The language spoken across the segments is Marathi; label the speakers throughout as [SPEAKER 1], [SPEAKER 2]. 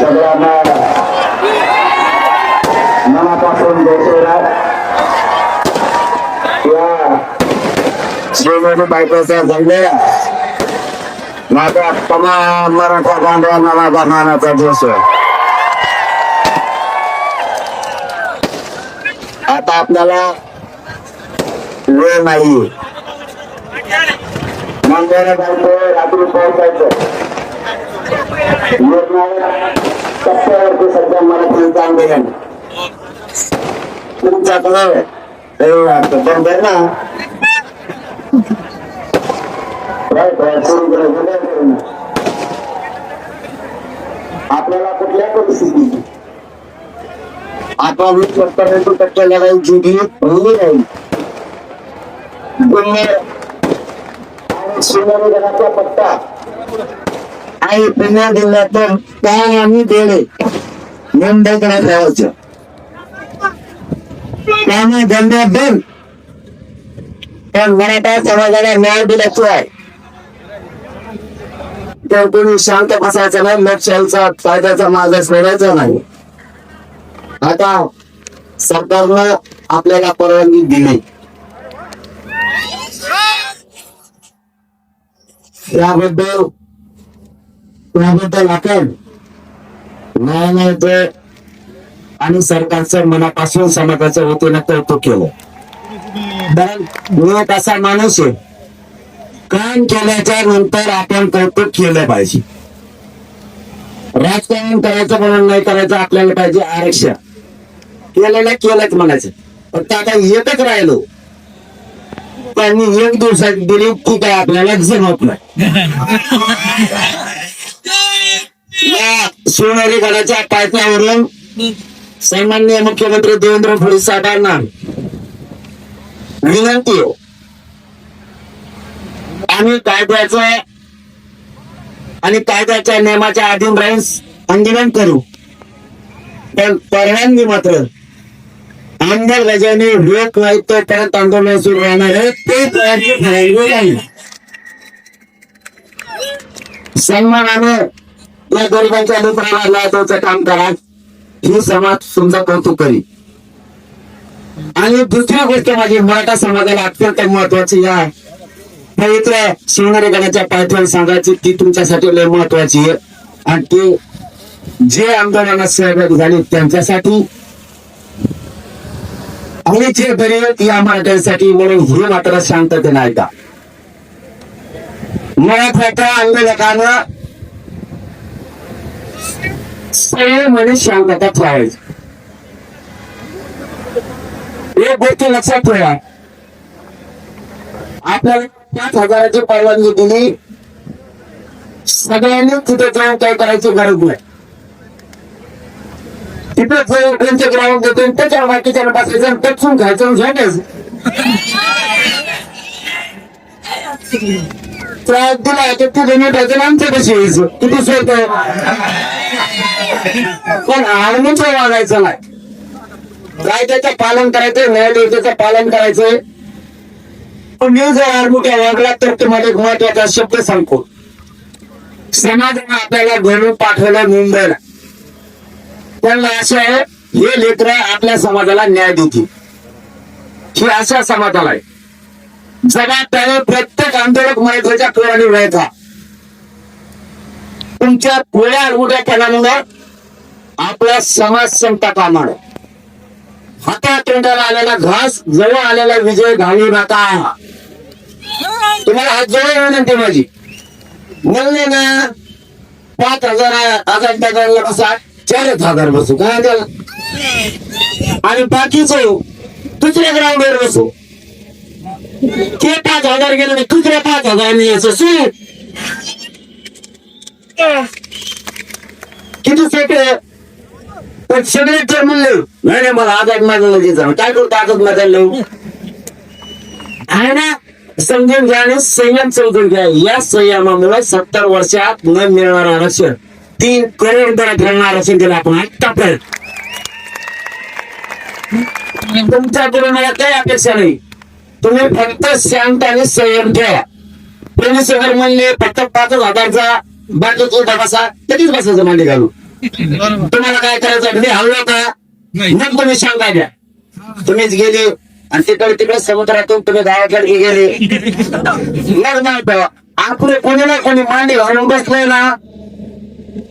[SPEAKER 1] सगळ्यांना मनापासून देशोरात या श्रीमती तमाम मराठा बांधवांना माझा मानाचा दिवस आता आपल्याला वेळ नाही मंदिरात जायचं रात्री पोहोचायचं टप्प्यावरती सध्या मराठी आंदोलन तुमच्याकडे बंद आहे ना Right, right, सुरू करा, जुलै करू. आपल्याला कुठल्या परिस्थितीत आता वीस सत्तर ऐंशी टक्के लढाई जिंकली पहिली नाही. गुन्हे आणि सोनाली गडाचा आणि जिल्ह्यातून काय आम्ही देणे मुंबईकडे जायचं त्यामुळे धंद्यातून त्या मराठा समाजाला न्याय दिल्याशिवाय तर तुम्ही शांत बसायचं नाही लोकशाहीचा फायद्याचा मार्ग सोडायचा नाही. आता सरकारनं आपल्याला परवानगी दिली. त्याबद्दल त्याबद्दल आपण न्यायालयाचे आणि सरकारचं मनापासून समाजाच्या वतीनं कौतुक केलं कारण असा माणूस आहे. काम केल्याच्यानंतर आपण कौतुक केलं पाहिजे. राजकारण करायचं म्हणून नाही करायचं आपल्याला पाहिजे आरक्षण. केलेलं केलंच म्हणायचं. फक्त आता एकच राहिलो. त्यांनी एक दिवसात दिली की काय आपल्याला जमत नाही. या सोनेरी गडाच्या पायथ्यावरून सन्माननीय मुख्यमंत्री देवेंद्र फडणवीस साहेबांना विनंती आहे आम्ही कायद्याचं आणि कायद्याच्या नियमाच्या अधीन राहून आंदोलन करू. पण परवानगी मात्र आमदार राजाने रोख नाही तोपर्यंत आंदोलन सुरू राहणार आहे ते तयारी ठरवली नाही. सन्मानाने या गरिबांच्या लेकराला लाजवायचं काम करा. ही समाज तुमचं कौतुक करी आणि दुसरी गोष्ट माझी मराठा समाजाला अत्यंत महत्वाची आहे पवित्र इथल्या गडाच्या गणाच्या पायथ्यावर सांगायची ती तुमच्यासाठी लय महत्वाची आहे. आणि ते जे आंदोलनात सहभागी झाले त्यांच्यासाठी आणि जे गरीब या मराठ्यांसाठी म्हणून हे मात्र शांतते नाही का? मराठ्याच्या आंदोलकानं म्हणजे शांतता ठेवायची. एक गोष्ट लक्षात ठेवा. आपल्याला पाच हजाराची परवानगी दिली. सगळ्यांनी तिथे जाऊन काय करायची गरज नाही. तिथे जाऊन त्यांचे ग्राउंड देतो त्याच्या बाकीच्या बसायचं टचून खायचं आणि त्रास दिला तर तिथे मिठायचं आमच्या कशी यायचं. किती सोयत पण आर्मीचं वागायचं नाही. कायद्याचं पालन करायचं न्यायदेवतेचं पालन करायचंय. मी जर आर्मीच्या वागला तर तुम्हाला एक महत्त्वाचा शब्द सांगतो. समाजाने आपल्याला घरून पाठवलं मुंबईला त्यांना असं आहे हे लेकर आपल्या समाजाला न्याय देतील. ही अशा समाजाला आहे. जगात प्रत्येक आंदोलक महत्त्वाच्या कळाने व्हायचा तुमच्या पुढ्या उड्या केल्यामुळे आपला समाज संपता कामा हातात तोंडाला आलेला घास जवळ आलेला विजय घालू नका तुम्हाला हात जवळ विनंती माझी. म्हणले ना पाच हजार हजार बसा. चारच हजार बसू काय त्याला आणि बाकीच दुसऱ्या ग्राउंडवर बसू. ते पाच हजार गेले आणि दुसऱ्या पाच हजार यायचं सु. किती सोपे पण सगळे तर म्हणले नाही नाही मला आजाद मैदानाला जायचं काय करतो आजाद मैदान आहे ना? समजून घ्या आणि संयम समजून घ्या. या संयमामुळे सत्तर वर्षात न मिळणार आरक्षण तीन करोड दरात मिळणार आरक्षण दिलं आपण आतापर्यंत तुमच्याकडून मला काही अपेक्षा नाही. तुम्ही फक्त शांत आणि संयम ठेवा. पोलीस वगैरे म्हणले फक्त पाचच हजारचा बाकीचा बसा कधीच बसायचं मांडी घालू तुम्हाला काय करायचं मी हवलं का मग तुम्ही सांगा द्या. तुम्हीच गेले आणि तिकडे तिकडे समुद्रातून तुम्ही गावाकडे गेले. मग आपले कोणी ना कोणी मांडी घालून बसले ना.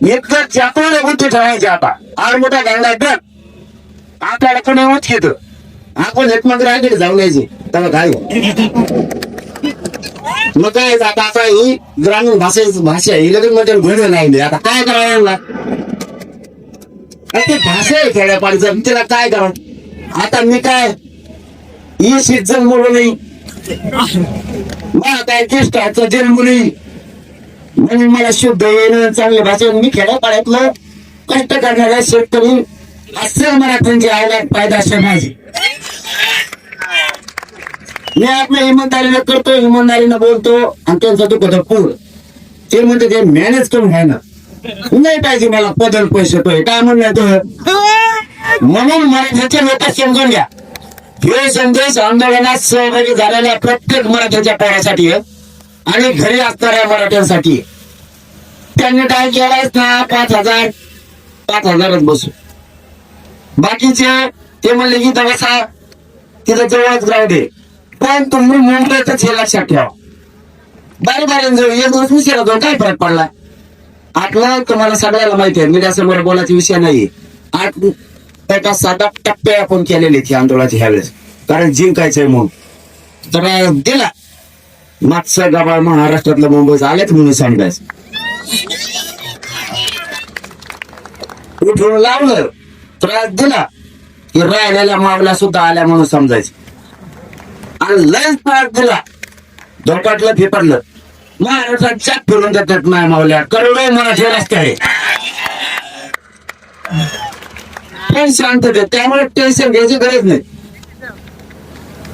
[SPEAKER 1] इतकं चाकून बुद्धी ठेवायची आता. आड मोठा गांडा तर आपल्याला कोणी उच घेत आपण एकमत राहिले जाऊन यायचे. तेव्हा काय मग काय आता? आता ही ग्रामीण भाषेची भाषा ही लगेच मध्ये घड नाही. आता काय करावं अरे ते भाषा आहे खेड्यापाडीचं. तिला काय करा आता मी काय? ही शिक्षण बोलू नाही. मला काय किष्टाचा जन्म नाही. म्हणून मला शुद्ध येणं चांगली भाषा मी खेड्यापाड्यातलं कष्ट करणाऱ्या शेतकरी. असं मला त्यांची आयला फायदा असं माझी मी आपल्या इमानदारीनं करतो इमानदारीनं बोलतो आणि त्यांचा दुखत पूर ते म्हणते ते मॅनेज करून घ्यायला नाही पाहिजे मला पदल पैसे तो काय म्हणलं तो? म्हणून मराठ्याचे लोक समजून घ्या. हे संदेश आंदोलनात सहभागी झालेल्या प्रत्येक मराठ्याच्या पोरासाठी आणि घरी असणाऱ्या मराठ्यांसाठी. त्यांनी काय केलायच ना पाच हजार. पाच हजारच बसू. बाकीचे ते म्हणले की दवासा तिथं जवळच ग्राउंड आहे पण तुम्ही मुंबईतच हे लक्षात ठेवा. बारी बारी एक दिवस उशिरा दोन काय फरक पडला? आठला तुम्हाला सगळ्याला माहिती आहे. मीडिया समोर बोलायचा विषय नाही आठ एका सात आठ टप्पे आपण केलेले ती आंदोलनाचे ह्यावेळेस. कारण जिंकायचंय म्हणून. तर दिला. मागचा गबाळ महाराष्ट्रातलं मुंबईचं आलेच म्हणून सांगायचं. उठून लावलं. त्रास दिला. की राहिलेल्या मावला सुद्धा आल्या म्हणून समजायचं. आणि लयच त्रास दिला. धोकाटलं फेपरलं. महाराष्ट्रात चाक फिरून देतात नाही मावल्या करोडो मराठी रस्त्याने पण शांतते त्यामुळे टेन्शन घ्यायची गरज नाही.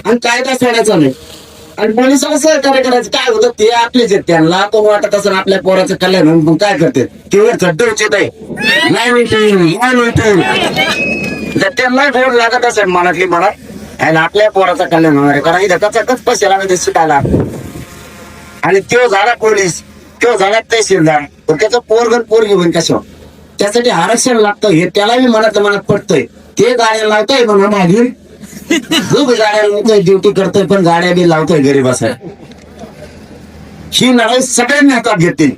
[SPEAKER 1] आणि कायदा सोडायचा नाही. आणि पोलिसाला सहकार्य करायचं काय होतं ते आपलेच आहेत त्यांना कोण वाटत असं आपल्या पोराचं कल्याण म्हणून मग काय करते? ते वर चड्डे उचित आहे. नाही मिळतील नाही मिळतील जर त्यांना गोड लागत असेल मनातली मनात आणि आपल्या पोराचं कल्याण होणार आहे. कारण इथं कचाकच पैसे लागत शिकायला. आणि तो झाला पोलीस तो झाला तहसीलदार. तर त्याचं पोरगण पोरगी घेऊन कशा त्यासाठी आरक्षण लागतं हे त्याला बी मनात मनात पडतंय. ते गाड्या लावतोय म्हणून मागे खूप गाड्या लावतोय ड्युटी करतोय पण गाड्या बी लावतोय गरीब असं. ही लढाई सगळ्यांनी हातात घेतील.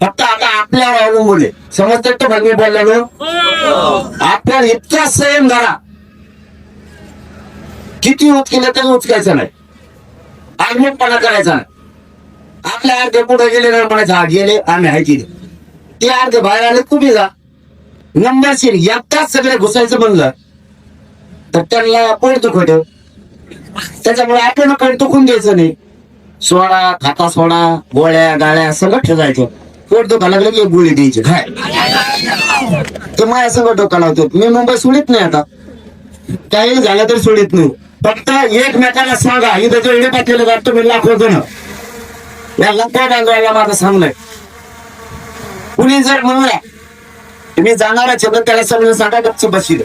[SPEAKER 1] फक्त आता आपल्यावर अवलंबून आहे. समजतात तो भगवी बोलल्यानं आपल्याला इतका संयम धरा. किती उच त्याला तरी उचकायचं नाही. आगमनपणा करायचा. आपले आपल्या अर्धे पुढे गेले ना म्हणायचं हा गेले आम्ही आहे तिथे. ते अर्धे बाहेर आले तुम्ही जा. नंबर नंबरशीर एकटाच सगळे घुसायचं म्हणलं तर त्यांना पोट खोट त्याच्यामुळे आपण काही टोकून द्यायचं नाही. सोडा खाता सोडा गोळ्या गाळ्या सगळं ठेवायचं. पोट धोका लागलं की एक गोळी द्यायची काय ते माझ्या सगळं डोका लावतो मी मुंबई सोडित नाही आता. काही झालं तर सोडित नाही. फक्त एकमेकाला सांगा. इथं जो इडे पाठवले जात तुम्ही लाखो जण. या लंका बांधवायला माझं सांगलंय. कुणी जर म्हणूया तुम्ही जाणारा छंद त्याला समजून सांगा गप्प बसील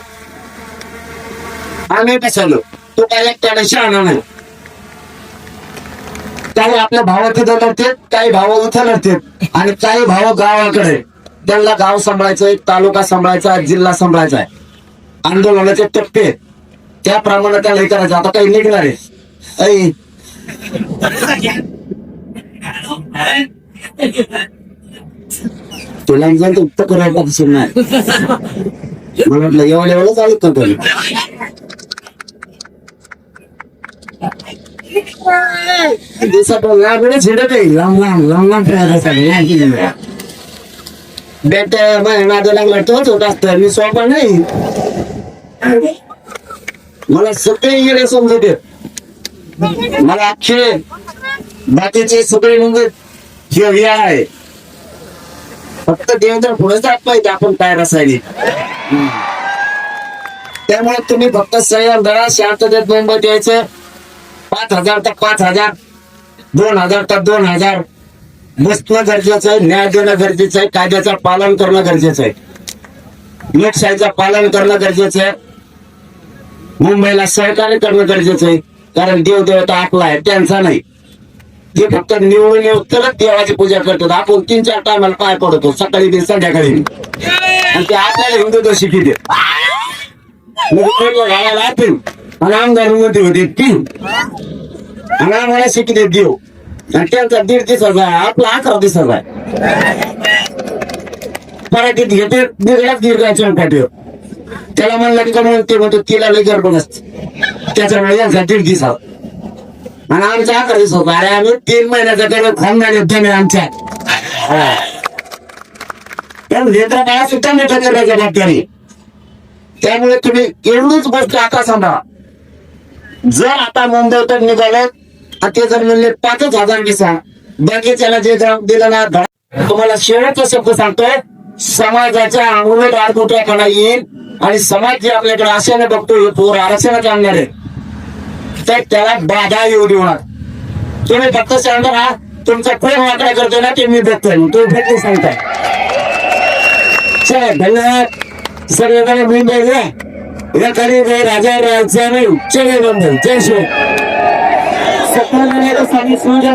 [SPEAKER 1] आम्ही कशालो तो काय एकट्याने आणणार नाही काही आपल्या भाव तिथं लढतात काही भाव इथं लढतात. आणि काही भाव गावाकडे. त्यांना गाव सांभाळायचं तालुका सांभाळायचा जिल्हा सांभाळायचा आहे. आंदोलनाचे टप्पे आहेत. त्याप्रमाणे त्याला हे करायचं आता काही निघणार आहे ऐ, तुला जर उत्तर करायला दिसून नाही मला वाटलं एवढ्या एवढं चालू का तरी दिवसात लांबडे झेडत आहे लांब लांब लांब लांब फिरायला सगळे बेट माझ्या नादं लागला तोच होत असतं मी सोपा नाही मला सगळे गेले समजत मला अख्खे बाकीचे सगळे म्हणजे हे आहे. फक्त देवेंद्र पुढे जात पाहिजे आपण काय रसायने. त्यामुळे तुम्ही फक्त संयम धरा शांततेत मुंबईत यायचं पाच हजार तर पाच हजार दोन हजार तर दोन हजार. बसणं गरजेचं आहे न्याय देणं गरजेचं आहे कायद्याचं पालन करणं गरजेचं आहे. लोकशाहीचं पालन करणं गरजेचं आहे. मुंबईला सहकार्य करणं गरजेचं आहे. कारण देव देवता आपला आहे त्यांचा नाही. ते फक्त निवडून येऊ तरच देवाची पूजा करतात. आपण तीन चार टायमाला पाय पडतो सकाळी बी संध्याकाळी. आणि ते आपल्याला हिंदू तो शिकित घालायला आपण आणि आमदारमध्ये होते तीन आणि आम्हाला शिकित देव. आणि त्यांचा दीड दिवसाचा आहे आपला अकरा दिवसाचा आहे. मराठीत घेते दीर्घात दीर्घाच्या पाठीवर त्याला म्हणलं का म्हणून ते म्हणतो तिला लय गडबड असते त्याच्यामुळे यांचा दीड दिवसा आणि आमचा अकरा दिवस होता. अरे आम्ही तीन महिन्याचा त्याला खानदान येतो मी आमच्या हा. त्या लेकरा बाळा सुद्धा मोठा करायच्या बाबतीने त्यामुळे तुम्ही एवढीच गोष्ट आता सांगा. जर आता मुंबईतून निघाले ते जर म्हणले पाचच हजार दिसा बँकेच्याला जे जाऊन दिलं ना तुम्हाला शेवटचा शब्द सांगतोय समाजाच्या अंगुलट आडकुट्यापणा येईल. आणि समाज जे आपल्याकडे आशेने बघतो हे पोर आरक्षणात आणणार आहे तर त्याला बाधा येऊ देऊ नका तुम्ही फक्त सांगता ना तुमचा प्रेम वाटा करतो ना ते मी बघतोय तुम्ही फक्त सांगताय. चला धन्यवाद. सर्वजण मुंबई या करी राजा राजा नाही चले बंधन जय शिव सकल सांगितलं